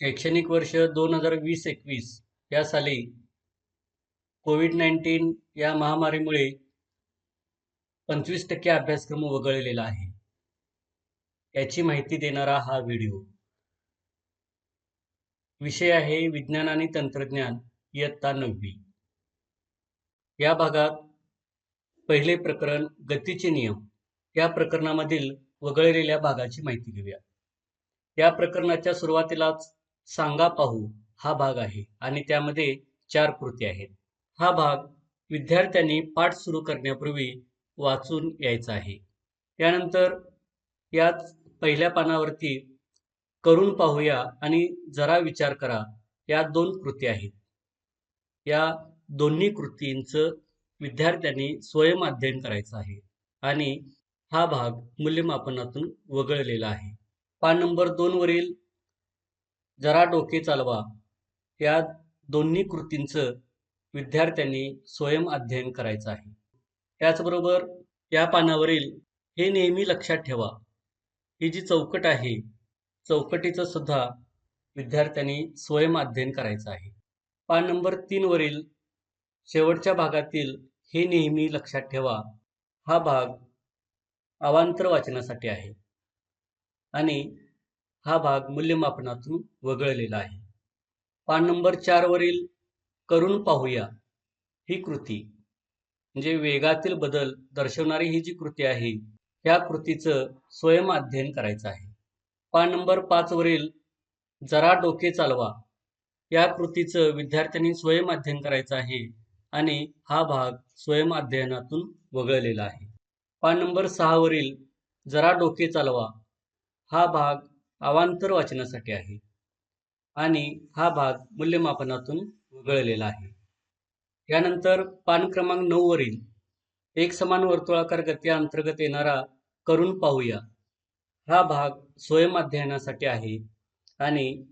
शैक्षणिक वर्ष दोन हजार वीस एकवीस या साली कोविड नाईन्टीन या महामारीमुळे पंचवीस टक्के अभ्यासक्रम वगळलेला आहे. याची माहिती देणारा हा व्हिडिओ. विषय आहे विज्ञान आणि तंत्रज्ञान इयत्ता नववी. या भागात पहिले प्रकरण गतीचे नियम. या प्रकरणामधील वगळलेल्या भागाची माहिती घेऊया. या प्रकरणाच्या सुरुवातीलाच सांगा पाहू हा भाग आहे आणि त्यामध्ये चार कृती आहेत. हा भाग विद्यार्थ्यांनी पाठ सुरू करण्यापूर्वी वाचून यायचा आहे. त्यानंतर यात पहिल्या पानावरती करून पाहूया आणि जरा विचार करा या दोन कृती आहेत. या दोन्ही कृतींचं विद्यार्थ्यांनी स्वयं अध्ययन करायचं आहे आणि हा भाग मूल्यमापनातून वगळलेला आहे. पान नंबर दोनवरील जरा डोके चालवा. या दोन्ही कृतींचं विद्यार्थ्यांनी स्वयं अध्ययन करायचं आहे. त्याचबरोबर या पानावरील हे नेहमी लक्षात ठेवा. ही जी चौकट आहे चौकटीचं सुद्धा विद्यार्थ्यांनी स्वयं अध्ययन करायचं आहे. पान नंबर तीनवरील शेवटच्या भागातील हे नेहमी लक्षात ठेवा. हा भाग अवांतर वाचनासाठी आहे. आणि हा भाग मूल्यमापनातून वगळलेला आहे. पान नंबर चार वरील करून पाहूया ही कृती. म्हणजे वेगातील बदल दर्शवणारी ही जी कृती आहे या कृतीचं स्वयं अध्ययन करायचं आहे. पान नंबर पाचवरील जरा डोके चालवा. या कृतीचं विद्यार्थ्यांनी स्वयं अध्ययन करायचं आहे आणि हा भाग स्वयं अध्ययनातून वगळलेला आहे. पान नंबर सहा वरील जरा डोके चालवा. हा भाग अवांतर वाचनासाठी आहे. आणि हा भाग मूल्यमापनातून वगळलेला आहे. यानंतर पान क्रमांक नऊवरील एक समान वर्तुळाकार गती अंतर्गत येणारा करून पाहूया. हा भाग स्वयं अध्ययनासाठी आहे आणि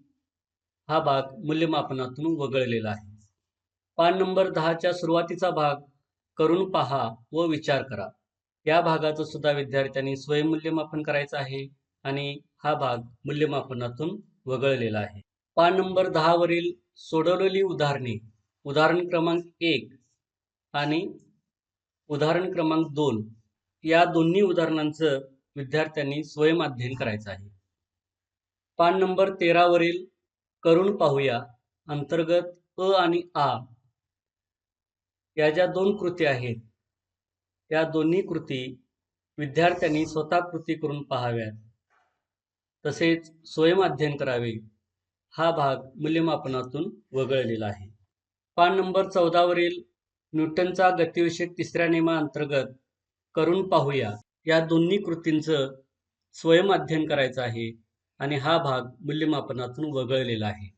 हा भाग मूल्यमापनातून वगळलेला आहे. पान नंबर दहाच्या सुरुवातीचा भाग करून पहा व विचार करा. या भागाचं सुद्धा विद्यार्थ्यांनी स्वयंमूल्यमापन करायचं आहे आणि हा भाग मूल्यमापनातून वगळलेला आहे. पान नंबर दहा वरील सोडवलेली उदाहरणे उदाहरण क्रमांक एक आणि उदाहरण क्रमांक दोन या दोन्ही उदाहरणांचं विद्यार्थ्यांनी स्वयं अध्ययन करायचं आहे. पान नंबर तेरावरील करून पाहूया अंतर्गत अ आणि आ. या ज्या दोन कृती आहेत या दोन्ही कृती विद्यार्थ्यांनी स्वतः कृती करून पाहाव्यात. तसेच स्वयं अध्ययन करावे हा भाग मूल्यमापनातून वगळलेला आहे. पान नंबर चौदावरील न्यूटनचा गतिविषयक तिसऱ्या नियमाअंतर्गत करून पाहूया. या दोन्ही कृतींचं स्वयं अध्ययन करायचं आहे आणि हा भाग मूल्यमापनातून वगळलेला आहे.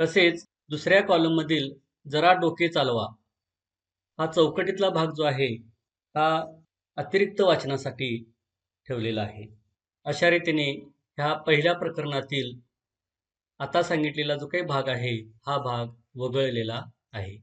तसेच दुसऱ्या कॉलममधील जरा डोके चालवा. हा चौकटीतला भाग जो आहे हा अतिरिक्त वाचनासाठी ठेवलेला आहे. अशा रीतीने ह्या पहिल्या प्रकरणातील आता सांगितलेला जो काही भाग आहे हा भाग वगळलेला आहे.